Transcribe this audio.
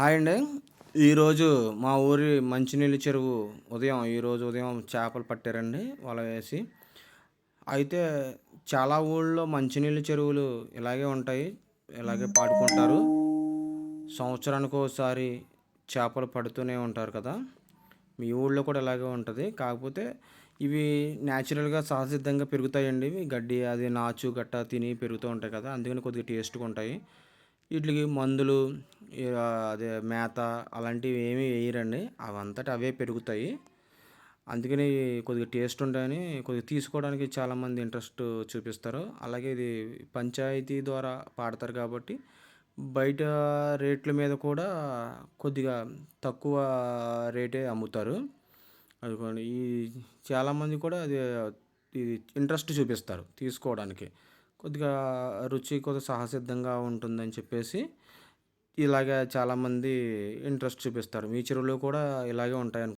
Hi అండి. ఈరోజు మా ఊరి మంచినీళ్ళ చెరువు ఉదయం ఈరోజు ఉదయం చేపలు పట్టారండి వల వేసి. అయితే చాలా ఊళ్ళో మంచినీళ్ళ చెరువులు ఇలాగే ఉంటాయి ఇలాగే పాడుకుంటారు. సంవత్సరానికి ఒకసారి చేపలు పడుతూనే ఉంటారు కదా. మీ ఊళ్ళో కూడా ఇలాగే ఉంటుంది. కాకపోతే ఇవి న్యాచురల్గా సహజసిద్ధంగా పెరుగుతాయండి ఇవి. గడ్డి అది నాచు గట్ట తిని పెరుగుతూ ఉంటాయి కదా. అందుకని కొద్దిగా టేస్ట్గా ఉంటాయి. వీటికి మందులు అదే మేత అలాంటివి ఏమీ వేయరండి. అవంతట అవే పెరుగుతాయి. అందుకని కొద్దిగా టేస్ట్ ఉంటాయని కొద్దిగా తీసుకోవడానికి చాలామంది ఇంట్రెస్ట్ చూపిస్తారు. అలాగే ఇది పంచాయతీ ద్వారా పాడతారు కాబట్టి బయట రేట్ల మీద కూడా కొద్దిగా తక్కువ రేటే అమ్ముతారు. అది ఈ చాలామంది కూడా అది ఇది ఇంట్రెస్ట్ చూపిస్తారు తీసుకోవడానికి. కొద్దిగా రుచి కొద్దిగా సహసిద్ధంగా ఉంటుందని చెప్పేసి ఇలాగ చాలామంది ఇంట్రెస్ట్ చూపిస్తారు. మీ చెరువులో కూడా ఇలాగే ఉంటాయి